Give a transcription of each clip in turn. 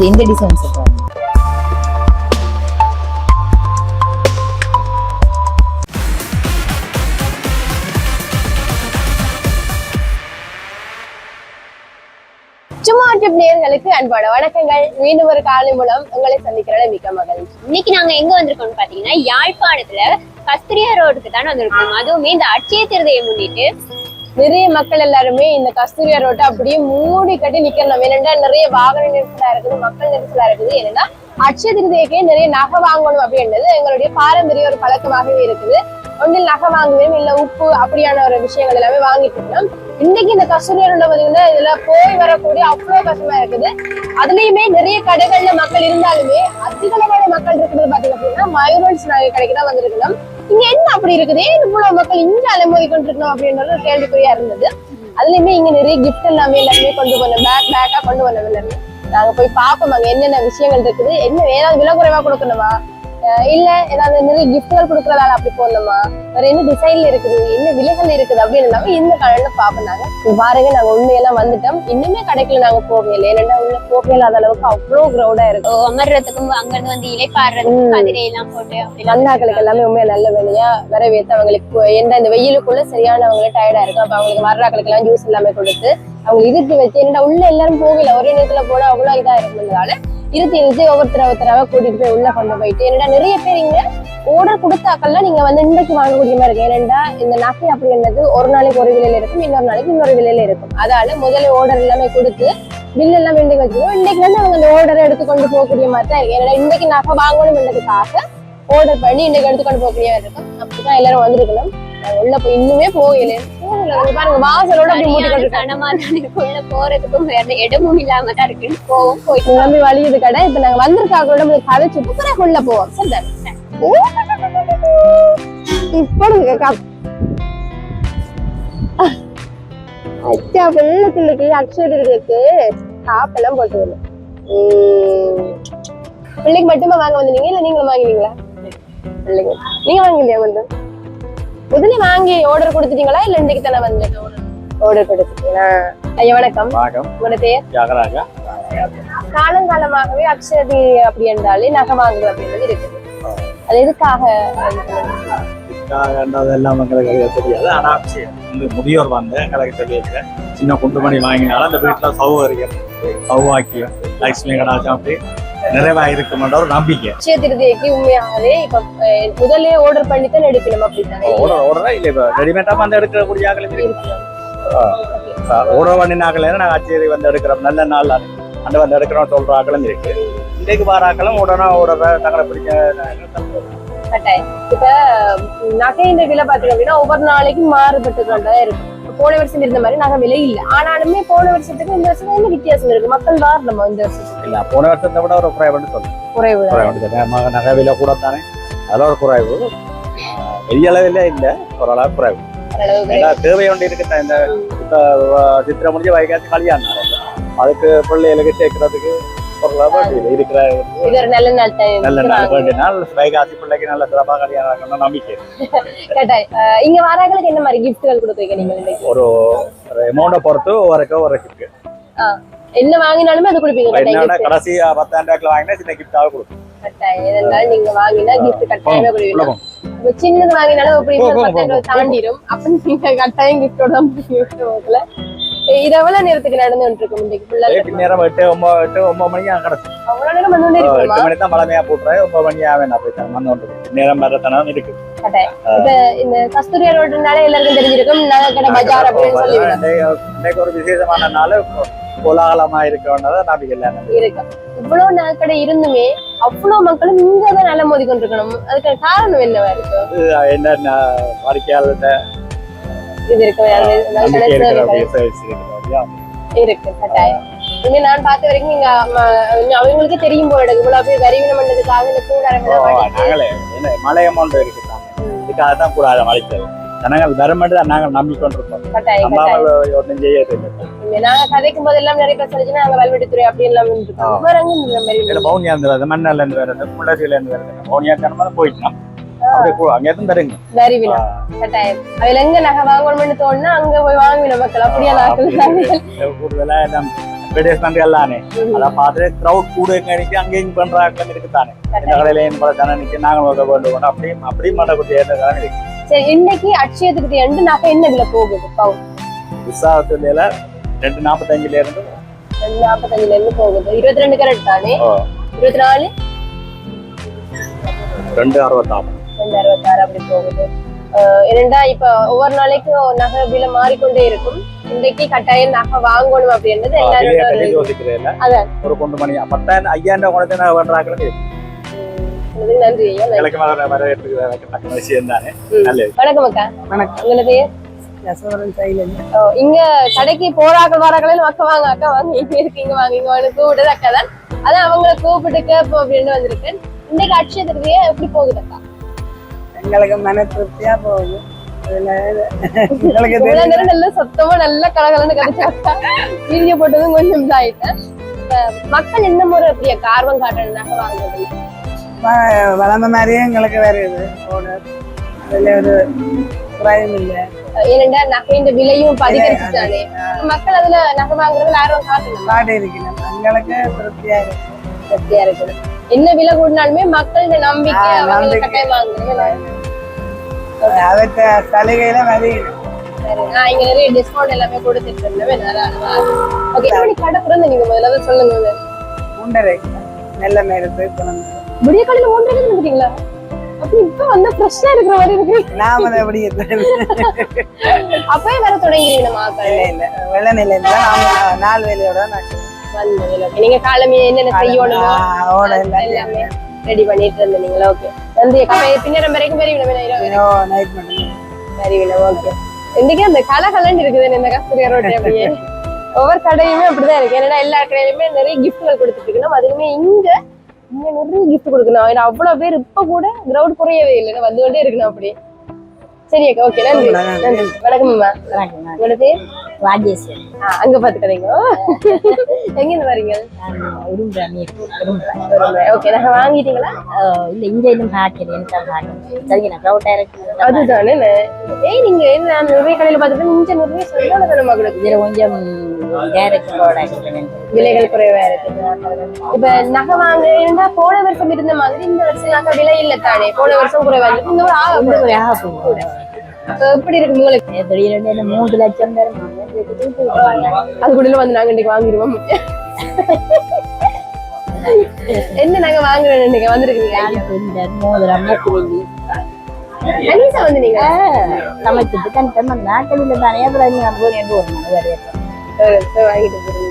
இது இந்த டிசைன்ஸ் சும்மா டிப் நேர்களுக்கு அன்பான வணக்கங்கள். மீண்டும் ஒரு காலை மூலம் உங்களை சந்திக்கிறத மிக்க மகிழ்ச்சி. இன்னைக்கு நாங்க எங்க வந்திருக்கோம்னு பாத்தீங்கன்னா யாழ்ப்பாணத்துல கஸ்திரியா ரோடுக்கு தான் வந்திருக்கோம். அதுவுமே இந்த அட்சய திருதையை முன்னிட்டு நிறைய மக்கள் எல்லாருமே இந்த கஸ்தூரியா ரோட்டை அப்படியே மூடி கட்டி நிக்கணும். என்னென்னா நிறைய வாகன நெரிசலா இருக்குது மக்கள் நெரிசலா இருக்குது. என்னன்னா அட்சய திருதியக்கே நிறைய நகை வாங்கணும் அப்படின்றது எங்களுடைய பாரம்பரிய ஒரு பழக்கமாகவே இருக்குது. ஒன்றில் நகை வாங்குவேன் இல்ல உப்பு அப்படியான ஒரு விஷயங்கள் எல்லாமே வாங்கிட்டு இருந்தோம் இன்னைக்கு இந்த கஸ்தூரியா ரோட்ல பாத்தீங்கன்னா இதுல போய் வரக்கூடிய அவ்வளவு கஷ்டமா இருக்குது. அதுலயுமே நிறைய கடைகள்ல மக்கள் இருந்தாலுமே அதிகளவான மக்கள் இருக்கிறது பாத்தீங்க அப்படின்னா மயூரன்ஸ் நகை கடைக்கு தான் வந்திருக்கணும். இங்க என்ன அப்படி இருக்குது? ஏன் இவ்வளவு மக்கள் இங்க அலைமோதி கொண்டிருக்கணும் அப்படின்றது ஒரு கேள்விக்குறியா இருந்தது. அதுலயுமே இங்க நிறைய கிஃப்ட் எல்லாமே எல்லாமே கொண்டு போனோம் பேக் பேக்கா கொண்டு வந்தோம் எல்லாமே நாங்க போய் பார்ப்போம் அங்க என்னென்ன விஷயங்கள் இருக்குது என்ன ஏதாவது விலை குறைவா கொடுக்கணுமா? இல்ல ஏதாவது நிறைய கிஃப்ட்கள் கொடுக்கறதால அப்படி போடணுமா வேற என்ன டிசைன்ல இருக்குது? என்ன விலைகள் இருக்குது? அப்படின்னு எல்லாமே இந்த நாங்க. இங்க பாருங்க நாங்க உண்மையெல்லாம் வந்துட்டோம். இன்னுமே கடைக்குள்ள நாங்க போகவே இல்லை ஏன்னா உள்ள போகவே இல்லாத அளவுக்கு அவ்வளவு கிரௌடா இருக்கு. அமர்றதுக்கும் அங்க இருந்து வந்து இலைப்பாடுறதுக்கும். கதிரை எல்லாம் போட்டு நந்தாக்களுக்கு எல்லாமே உண்மையா நல்ல வேலையா? வரவேற்று அவங்களுக்கு எந்த இந்த வெயிலுக்குள்ள சரியான அவங்களே டயர்டா இருக்கும் அப்ப அவங்களுக்கு வர்றாக்களுக்கு எல்லாம் ஜூஸ் எல்லாமே கொடுத்து அவங்க இருத்தி வச்சு என்னடா உள்ள எல்லாரும் போகல. ஒரே நேரத்துல போனா அவ்வளவு இதா இருக்குன்றதால இருத்தி இருத்தி ஒவ்வொருத்தர ஒருத்தராக கூட்டிட்டு போய் உள்ள கொண்டு போயிட்டு என்னடா நிறைய பேர் இங்க ஆர்டர் கொடுத்தாக்கள்லாம் நீங்க வந்து இன்றைக்கு வாங்கக்கூடிய மாதிரி இருக்கு. ஏனென்றா இந்த நகை அப்படின்றது ஒரு நாளைக்கு ஒரு விலையில இருக்கும் இன்னொரு நாளைக்கு இன்னொரு விலையில இருக்கும். அதால முதல்ல ஆர்டர் எல்லாமே கொடுத்து பில் எல்லாம் இன்றைக்கு வச்சுக்கணும் இன்னைக்கு வந்து அவங்க அந்த ஆர்டரை எடுத்து கொண்டு போகக்கூடிய மாதிரி தான் இருக்கு. ஏன்னா இன்னைக்கு நகை வாங்கணும்ன்றதுக்காக ஆர்டர் பண்ணி இன்னைக்கு எடுத்து கொண்டு போகக்கூடிய மாதிரி இருக்கும். அப்படிதான் எல்லாரும் வந்திருக்கணும். உள்ள போய் இன்னுமே போகல. பாருங்க வாசலோட உள்ள போறதுக்கும் வேற இடமும் இல்லாம தான் இருக்கு. போவோம் போயிட்டு நம்பி வழியுது கடை. இப்ப நாங்க வந்திருக்காங்களோட போய் கதைச்சு பிறகு உள்ள போவோம். கப் அச்சா வெள்ளத்துக்கு அக்ஷருக்கு காப்பெல்லாம் போட்டு வரணும் உம். பிள்ளைக்கு மட்டுமா வாங்க வந்தீங்க இல்ல நீங்களும் வாங்கினீங்களா? பிள்ளைங்க. நீங்க வாங்கலையா வந்து? முதல்ல வாங்கி ஆர்டர் கொடுத்துட்டீங்களா? இல்ல இன்னைக்கு தானே வந்து ஆர்டர் கொடுத்துட்டீங்களா? ஐயா வணக்கம். வணக்கம். உங்களோட பேர்? தியாகராஜா. காலங்காலமாகவே அக்ஷதி அப்படி என்றாலே நகை வாங்குறது அப்படின்றது இருக்குது. அது எதுக்காக? இதெல்லாம் எங்களுக்கு தெரியாது. ஆனா இந்த முதியோர் வந்து எங்களுக்கு தெரியாது சின்ன குண்டுமணி வாங்கினாலும் அந்த வீட்டுல சௌகரியம் சௌவாக்கியம் லட்சுமி கடாச்சம் அப்படி நிறைவா இருக்குமென்ற ஒரு நம்பிக்கை. அக்ஷய திருதியைக்கு உண்மையாகவே? இப்ப அஹ், முதல்ல ஆர்டர் பண்ணி தான் எடுக்கணும் அப்படின்னாங்க ஓடர் ஓடரா இல்ல இப்ப ரெடிமேட்டா வந்து எடுக்கக்கூடிய ஆக்களும் இருக்கு. ஓடர் பண்ணினாக்கள் நாங்க அச்சேரி வந்து எடுக்கிறோம். நல்ல நாள் அந்த வந்து எடுக்கிறோம் சொல்ற ஆக்களும் இருக்கு. இன்றைக்கு வர ஆக்களும் உடனே ஓடர தங்களை பிடிக்க கட்டாயம் இப்ப நகையின் விலை பாத்தீங்க அப்படின்னா ஒவ்வொரு நாளைக்கும் மாறுபட்டு கொண்டா இருக்கும் போன வருஷம் இருந்த மாதிரி நகை விலை இல்ல. ஆனாலுமே போன வருஷத்துக்கு இந்த வருஷம் என்ன வித்தியாசம் இருக்கு. மக்கள் வாரணுமா இந்த வருஷத்துக்கு? இல்ல போன வருஷத்தை விட ஒரு குறைவுன்னு சொல்லணும் குறைவு. தான். குறைவு நகை விலை கூட தானே. அதில் ஒரு குறைவு. பெரிய அளவில் இல்லை. ஓரளவு குறைவு. தேவை ஒன்று இருக்கு இந்த சித்திரை முடிஞ்சு வைகாசி கல்யாணம். அதுக்கு பிள்ளைகளுக்கு சேர்க்கறதுக்கு இருக்கிற நல்ல நாள் நல்ல நாள் வேண்டிய நாள் வைகாசி பிள்ளைக்கு நல்ல சிறப்பாக கல்யாணம் இருக்கணும்னு நம்பிக்கை கட்டாயம் அஹ், இங்க வராங்களுக்கு என்ன மாதிரி கிஃப்ட்கள் கொடுக்குறீங்க நீங்க ஒரு அமௌண்ட்டை பொறுத்து ஒவ்வொருக்கு ஒரு இருக்கு என்ன வாங்கினாலுமே அது கொடுப்பீங்க. கடைசி பத்தாயிரம் ரூபாய்க்கு வாங்கினா சின்ன கிஃப்டாக கொடுக்கும் கட்டாயம் நீங்க வாங்கினா gift கட்டாயமே. இப்ப சின்னது வாங்கினாலும் போ, பத்தாயிரம் ரூபாய். தாண்டிடும் அப்ப நீங்க கட்டாயம் கிஃப்டோட தான் இது எவ்வளவு நேரத்துக்கு நடந்துட்டு இருக்கும் இன்னைக்கு நேரம் எட்டு ஒன்பது எட்டு ஒன்பது மணிக்கு கிடக்கும் அவ்வளவு நேரம் வந்து எட்டு மணி தான் மழமையா போட்டுறேன். ஒன்பது மணி ஆவேன் தான் வந்து கொண்டு நேரம் வரத்தனம் இருக்கு. இப்ப இந்த கஸ்தூரியா ரோடுனால எல்லாருக்கும் தெரிஞ்சிருக்கும். நகை கடை பஜார் அப்படின்னு சொல்லி இன்னைக்கு ஒரு விசேஷமான நாள். கோலாகலமா இருக்க வேண்டதை நம்பிக்கை இல்லை இருக்கு. இவ்வளவு நகை கடை இருந்துமே அவ்வளவு மக்களும் இங்கதான் நல்ல மோதி கொண்டிருக்கணும் அதுக்கு காரணம் என்னவா இருக்கு? என்ன வாடிக்கையாளர் இது இருக்கு இருக்கு. கட்டாயம். நான் பார்த்த வரைக்கும் நீங்க அவங்களுக்கே தெரியும் போல இவ்வளவு பேர் வரிவினம் பண்ணதுக்காக இந்த கூடாரங்களை மலை அமௌண்ட் இருக்கு இதுக்காக தான் கூடாது மலைச்சல் ஜனங்கள் வரமென்று தான் நாங்கள் கட்டாயம் ஒன்றும் இங்க நாங்க கதைக்கும் போதெல்லாம் நிறைய பேர் சொல்லிச்சு நாங்க வல்வெட்டித்துறை அப்படி எல்லாம் இருக்கோம். வேற எங்க இந்த மாதிரி இதில் பவுனியா இருந்து வருது மண்ணல்ல இருந்து வருது புள்ளசியில இருந்து வருது. பவுனியா தனமாக போயிட்டோம் அப்படியே கூ- அங்கே இருந்து தருங்க. வரிவினம் கட்டாயம். அதுல எங்க நகை வாங்கணும்னு தோணுனா அங்க போய் வாங்கின மக்கள். அப்படியே நாட்கள் கூடுதலா எல்லாம் அட்வர்டைஸ்மெண்ட் எல்லாமே. அதை பார்த்துட்டு க்ரௌட் கூட நினைக்க அங்கேயும் பண்ற ஆட்கள் இருக்குதானே இந்த பல தானே நோக்க வேண்டும். அப்படியும் இருக்கு சரி இன்னைக்கு அட்சய ரெண்டு நகை என்ன விலை போகுது? பவுன். விசாரத்துல ரெண்டு நாற்பத்தஞ்சுல இருந்து ரெண்டு நாற்பத்தஞ்சுல இருந்து போகுது. இருபத்தி ரெண்டு கேரட் தானே? இருபத்தி நாலு? ரெண்டு அறுபத்தாறு ரெண்டு அறுபத்தாறு அப்படி போகுது. ஆஹ் இரண்டா இப்ப ஒவ்வொரு நாளைக்கும் நகை விலை மாறிக்கொண்டே இருக்கும். இன்றைக்கு கட்டாயம் நகை வாங்கணும் அப்படின்றது பற்றி ஒரு- கொண்டு மணி பத்தாயிரம் ஐயாயிரம் ரூபாய் நான் பண்றாங்க உம், நன்றி வணக்கம் அக்கா. வணக்கம். உங்களோட பேர்? இங்க கடைக்கு போறாக்கள் வராக்கள் அக்கா வாங்க அக்கா வாங்க இங்க இருக்கு இங்க வாங்க இங்க வந்து கூப்பிட்டது அக்கா தான். அதான் அவங்கள கூப்பிட்டு கேட்போம் அப்படின்னு வந்திருக்கேன். இன்னைக்கு அட்சய திருதியே எப்படி போகுது அக்கா? எங்களுக்கு மன திருப்தியா போகுது. சத்தமா நல்ல கலகலன்னு கிடைச்சா வீடியோ போட்டதும் கொஞ்சம் இதாயிட்டேன். மக்கள் என்ன முறை அப்படி அக்கா ஆர்வம் காட்டுறது நகை வாங்குறது வளர்ந்த மாதிரியே எங்களுக்கு வருது. ஓடர் அதுல ஒரு குறையும் இல்லை. ஏனென்றா நகையின் விலையும் இப்ப அதிகரிச்சுட்டானே. மக்கள் அதுல நகை வாங்குறதுல ஆர்வம் காட்டணும் காட்டு இருக்கிறோம். எங்களுக்கு திருப்தியா இருக்கு. திருப்தியா இருக்குது. என்ன விலை கூடினாலுமே மக்களோட நம்பிக்கை ஆ, அவங்க நம்பிக்கை. கட்டாயம் வாங்குறது அவற்ற சலுகையில வருகிறோம் சரி, நான் இங்க நிறைய டிஸ்கவுண்ட் எல்லாமே கொடுத்துட்டு இருந்தேன் ஓகே எப்படி கடை திறந்து நீங்க முதல்ல சொல்லுங்க. மூன்றரை நல்ல நேரத்து குழந்தை விடிய காலையில வந்துட்டீங்களா அப்ப இப்ப வந்து ஃப்ரெஷ்ஷா இருக்கிற மாதிரி இருக்கு. அதை எப்படி இல்லை அப்பவே வர தொடங்கிடுவீங்க நம்ம ஆக்கள் இல்லை வெள்ள நிலையில நாலு வேலையோட வந்து okay. நீங்க காலமே என்னென்ன செய்யணுமோ எல்லாமே. ரெடி பண்ணிட்டு இருந்தீங்களா ஓகே நன்றி அக்கா. பின்னரம் வரைக்கும் பெரிய விலை ஓகே இன்னைக்கு அந்த கலகலன்னு இருக்குது. இந்த கஸ்தூரியா ரோட்டு அப்படியே. ஒவ்வொரு கடையுமே அப்படிதான் இருக்கு. ஏன்னா எல்லா கடையிலுமே நிறைய கிஃப்ட்கள் கொடுத்துட்டு இருக்கணும் அதுவுமே இங்க இங்க நிறைய கிஃப்ட் கொடுக்கணும். ஏன்னா அவ்வளவு பேர் இப்ப கூட கிரௌட் குறையவே இல்லை. வந்து கொண்டே இருக்கணும் அப்படி சரி அக்கா. ஓகே நன்றி. நன்றி. வணக்கம் உங்களோட பேர்? ராஜேஸ்வரி அங்க பாத்துக்கறீங்க எங்க இருந்து வரீங்க ஓகே நாங்க வாங்கிட்டீங்களா? இல்ல இங்க இன்னும் பார்க்கிறேன் பார்க்கிறேன் சரிங்க நான் க்ரௌட் இருக்கு அதுதானே ஏய் நீங்க என்ன நான் நிறைய கடையில பார்த்துட்டு இங்க நிறைய சொல்லாத தரமா கிடக்கு இதுல கொஞ்சம் விலைகள் குறைவா இருக்கு. இப்ப நகை வாங்க இருந்தா போன வருஷம் இருந்த மாதிரி இந்த வருஷம் நகை விலை இல்ல தானே. போன வருஷம் குறைவா இருக்கு. இந்த ஒரு ஆக கூட. எப்படி இருக்கு உங்களுக்கு? திடீர்னு மூன்று லட்சம் தரும். அது கூட வந்து நாங்க இன்னைக்கு வாங்கிடுவோம். என்ன நாங்க வாங்குறோம் இன்னைக்கு? வந்திருக்கீங்க? மோதிரம் மூக்குவலி அனிசா வந்து நீங்க? சமைச்சிட்டு கண்டம் வந்தா கல்வியில தானே அப்புறம் நீங்க போய் ரெண்டு ஒரு மணி நிமிஷம் வாங்கிட்டு போறீங்க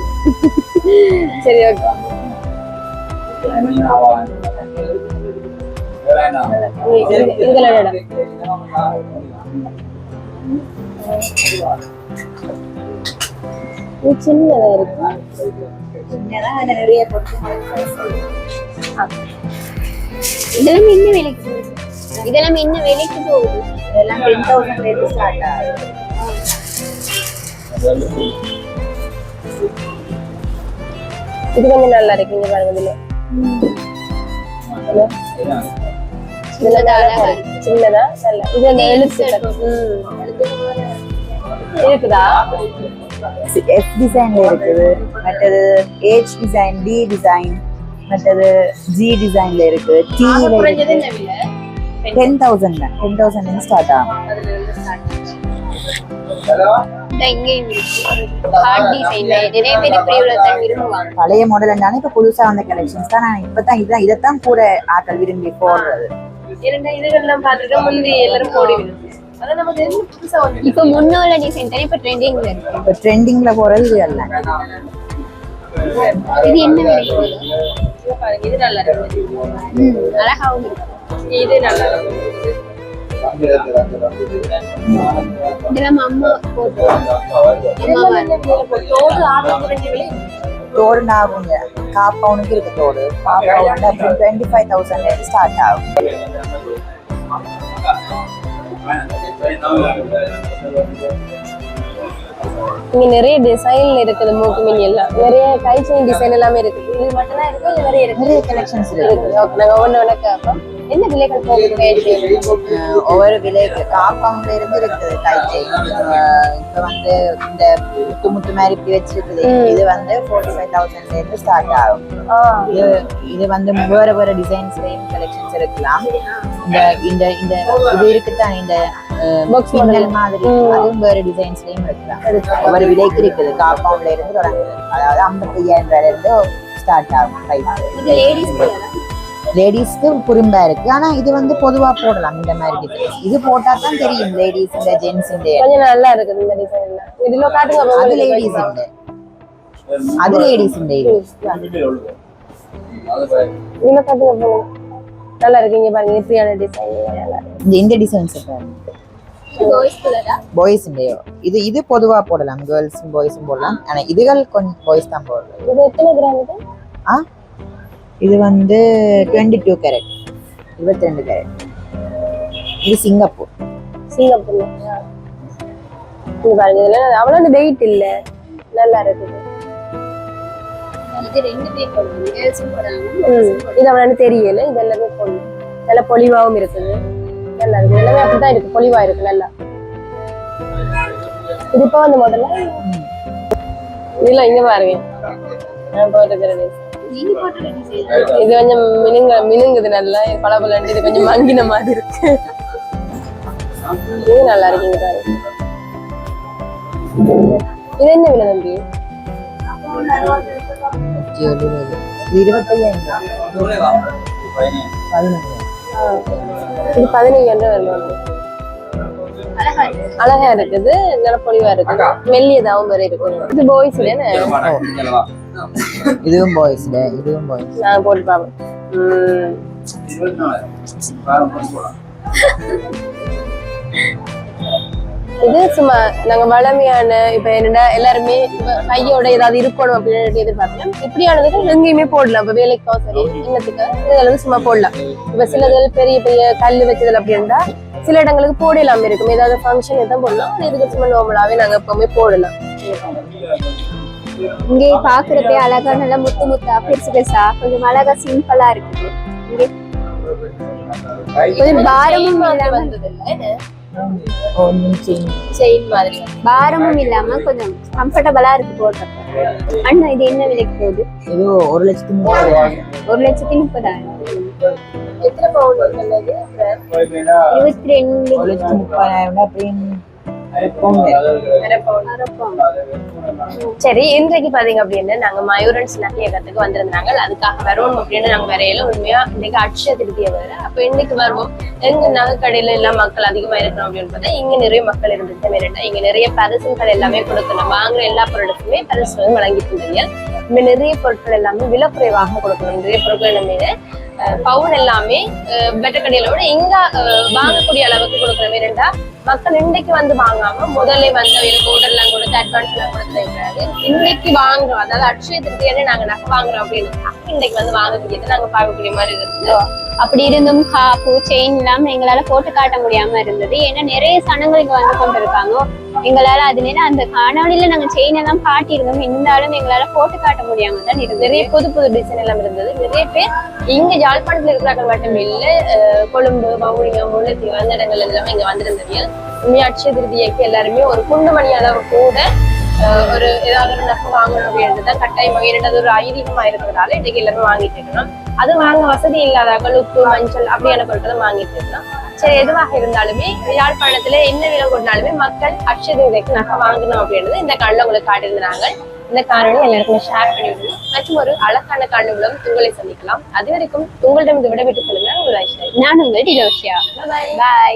சரி. ஓகே இதுல இது சின்னதா இருக்கு நிறைய இதெல்லாம் என்ன விலைக்கு? இதெல்லாம் என்ன விலைக்கு போகுது? இதெல்லாம் டென் தௌசண்ட் ரேட்டு ஸ்டார்ட் ஆகுது. இது கொஞ்சம் நல்லா இருக்கு. இங்க பாருங்க இதுல. சின்னதா நல்ல. இது எழுத்து இருக்குதா? எஸ் டிசைன்ல இருக்குது. மற்றது ஏச் டிசைன் டி டிசைன் மற்றது ஜி டிசைன்ல இருக்கு ஆக டீல குறைஞ்சது இருக்கு இந்த விலை? டென் தௌசண்ட் தான். டென் தௌசண்ட் ஸ்டார்ட் ஆகும். பழைய மாடல் இருந்தாலும் இப்ப புதுசா வந்த கலெக்ஷன்ஸ் தான். நான் இப்பதான் இதான் இதைத்தான் கூட ஆக்கள் விரும்பி போடுறது. இரண்டு இதுகள்லாம் பார்த்துட்டு முந்தி எல்லாரும் போடி இப்ப முன்னுள்ள டிசைன் தானே இப்ப ட்ரெண்டிங்ல இருக்கு. இப்ப ட்ரெண்டிங்ல போறது இது எல்லாம் இது என்ன பாருங்க இது நல்லா இருக்கு. ம், அழகாவும் இருக்கு. இது நல்லா இருக்கு. இதெல்லாம் அம்மா போட்டு? தோடு இருக்கு தோடு. அப்புறம் டுவெண்ட்டி ஃபைவ் தௌசண்ட் ஸ்டார்ட் ஆகும். இங்க நிறைய டிசைன்ல இருக்குது மூக்கு மினி எல்லாம் நிறைய கை செயின் டிசைன் எல்லாமே இருக்குது. இது மட்டும் தான் இருக்கு நிறைய இருக்கு? நிறைய கலெக்ஷன்ஸ் இருக்கு. ஓகே நாங்க ஒண்ணு கேட்போம் என்ன விலைகள் ஒவ்வொரு விலைக்கு காம்பவுண்ட்ல இருந்து இருக்குது கை செயின். இப்ப வந்து இந்த முத்து முத்து மாதிரி இப்படி வச்சிருக்குது. இது வந்து ஃபோர்ட்டி ஃபைவ் தௌசண்ட்ல இருந்து ஸ்டார்ட் ஆகும். இது இது வந்து வேற வேற டிசைன்ஸ்லயும் கலெக்ஷன்ஸ் இருக்கலாம் இந்த இந்த இந்த இது இருக்குதான் இந்த மாதிரி அதுவும் வேற டிசைன்ஸ்லயும் இருக்கலாம் ஒவ்வொரு விலைக்கு இருக்குது. காம்பவுண்ட்ல இருந்து தொடங்குது அதாவது ஐம்பத்தி ஐயாயிரம் ரூபாயில இருந்து ஸ்டார்ட் ஆகும். கை இது லேடிஸ் லேடிஸ்க்கு குறும்பா இருக்கு. ஆனா இது வந்து பொதுவா போடலாம் இந்த மாதிரி டிசைன்ஸ் இது போட்டா தான் தெரியும் லேடிஸ் இந்த ஜென்ஸ் இந்த. கொஞ்சம் நல்லா இருக்குது இந்த டிசைன் இதுல காட்டுங்க அது லேடிஸ் இந்த. அது லேடிஸ் இந்த இது. இதுல காட்டுங்க நல்லா இருக்கு இங்க பாருங்க இப்படியான டிசைன் நல்லா இருக்கு. இந்த டிசைன்ஸ் பாய்ஸ் கலரா பாய்ஸ் இது இது பொதுவா போடலாம். கேர்ள்ஸும் பாய்ஸும் போடலாம். ஆனா இதுகள் கொஞ்சம் பாய்ஸ் தான் போடலாம் இது எத்தனை கிராம் இது? ஆ? இது வந்து டுவெண்ட்டி டூ கேரட் இருபத்தி ரெண்டு கேரட் இது சிங்கப்பூர். சிங்கப்பூர்ல. இங்க பாருங்க இதுல அவ்வளவு வெயிட் இல்ல. நல்லா இருக்குது. இது அவ்வளவு தெரியல. இது எல்லாமே பொண்ணு நல்ல பொலிவாவும் இருக்குது. நல்லா இருக்கு எல்லாமே அப்படிதான் இருக்கு. பொலிவா இருக்கு. நல்லா. இது இப்போ வந்து முதல்ல இல்ல இங்க பாருங்க. நான் இது கொஞ்சம் மினுங்க மினுங்குது நல்லா. இது பல இது கொஞ்சம் மங்கின மாதிரி இருக்கு. இது நல்லா இருக்குங்க இது என்ன விலை தம்பி? இது பதினைஞ்சாயிரம் ரூபாய் அழகா இருக்குது நல்ல பொலிவா இருக்குது. மெல்லியதாவும் வேற இருக்குது. இது பாய்ஸ் தானே இதுவும் பாய்ஸ் இதுவும் பாய்ஸ் நான் போட்டு பாப்பேன் இது சும்மா நாங்க வளமையான இப்ப என்னடா எல்லாருமே கையோட ஏதாவது இருக்கணும் அப்படின்னு எதிர்பார்க்கலாம் இப்படியானதுக்கு எங்கேயுமே போடலாம் இப்ப வேலைக்கோ சரி இன்னத்துக்கு இதெல்லாம் சும்மா போடலாம் இப்ப சிலதுகள் பெரிய பெரிய கல் வச்சதுல அப்படின்னா சில இடங்களுக்கு போடலாம் இருக்கும். ஏதாவது ஃபங்க்ஷன் எதாவது போடலாம் இதுக்கு சும்மா நார்மலாவே நாங்க எப்பவுமே போடலாம். இங்கே பாக்குறப்பே அழகா நல்லா முத்து முத்தா பெருசு பெருசா கொஞ்சம் அழகா சிம்பிளா இருக்குது. இங்கே கொஞ்சம் பாரமும் பாரமும் இல்லாம கொஞ்சம் கம்ஃபர்டபுளா இருக்கு போடுறப்ப. அண்ணா இது என்ன விலைக்கு போகுது? இது ஒரு லட்சத்தி முப்பதாயிரம். ஒரு லட்சத்தி முப்பதாயிரம். இருபத்தி ரெண்டு ஒரு லட்சத்தி முப்பதாயிரம் சரி இன்றைக்கு பாத்தீங்க அப்படின்னா நாங்க மயூரன்ஸ் நகையகத்துக்கு வந்திருந்தாங்க. அதுக்காக வருவோம் அப்படின்னு நாங்க வரையில உண்மையா இன்னைக்கு அட்சய திருத்திய வேற. அப்ப இன்னைக்கு வருவோம். எங்க நகை கடையில எல்லாம் மக்கள் அதிகமா இருக்கணும் அப்படின்னு பார்த்தா இங்க நிறைய மக்கள் இருந்துட்டு வேறா இங்க நிறைய பரிசுகள் எல்லாமே கொடுக்கணும். வாங்குற எல்லா பொருளுக்குமே பரிசு வந்து வழங்கிட்டு இருந்தீங்க நிறைய பொருட்கள் எல்லாமே விலை குறைவாக கொடுக்கணும். நிறைய பொருட்கள் எல்லாமே பவுன் எல்லாமே பெட்ட கடையில விட இங்க வாங்கக்கூடிய அளவுக்கு கொடுக்கணும் வேறண்டா மக்கள் இன்னைக்கு வந்து வாங்காம முதல்ல வந்து அவங்களுக்கு order எல்லாம் கொடுத்து அட்வான்ஸ் எல்லாம் கொடுத்துருக்காரு இன்னைக்கு வாங்குறோம். அதாவது அட்சய திருப்தியான நாங்க நகை வாங்குறோம் அப்படின்னு. இன்னைக்கு வந்து வாங்கக்கூடியது நாங்க பார்க்கக்கூடிய மாதிரி இருக்குது அப்படி இருந்தும் காப்பு செயின் இல்லாம எங்களால போட்டு காட்ட முடியாம இருந்தது. ஏன்னா நிறைய சனங்கள் இங்க வந்து கொண்டிருக்காங்க. எங்களால அதனால அந்த காணொளியில நாங்க செயின் எல்லாம் காட்டியிருந்தோம். இருந்தாலும் எங்களால போட்டு காட்ட முடியாம தான் இருந்தது. நிறைய புது புது டிசைன் எல்லாம் இருந்தது. நிறைய பேர் இங்க யாழ்ப்பாணத்தில் இருக்கிறாங்க மட்டும் இல்லை கொழும்பு வவுனியா முல்லைத்தீவு அந்த இடங்கள் எல்லாம் இங்க வந்திருந்தது உண்மையா அட்சய எல்லாருமே ஒரு குண்டு மணி அளவு கூட ஒரு ஏதாவது ஒரு நகை வாங்கணும் அப்படின்றதுதான் கட்டாயமாக இரண்டாவது ஒரு ஐதீகமா இருக்கிறதால இன்னைக்கு எல்லாரும் வாங்கிட்டு இருக்கணும். அது வாங்க வசதி இல்லாத உப்பு மஞ்சள் அப்படியான பொருட்களை வாங்கிட்டு இருக்கணும். சரி எதுவாக இருந்தாலுமே யாழ்ப்பாணத்துல என்ன விலை கொண்டாலுமே மக்கள் அட்சய நகை வாங்கணும் அப்படின்றது இந்த கண்ணில் உங்களுக்கு காட்டியிருந்தாங்க. இந்த காணொலி எல்லாருக்குமே ஷேர் பண்ணி விடுங்க மற்றும் ஒரு அழகான காணொலிகளும் உங்களை சந்திக்கலாம். அது வரைக்கும் உங்களிடம் விடைபெற்றுக் கொள்ளுங்க உங்கள் ஐஸ்வர்யா. நான் உங்கள் டிலோஷியா பாய்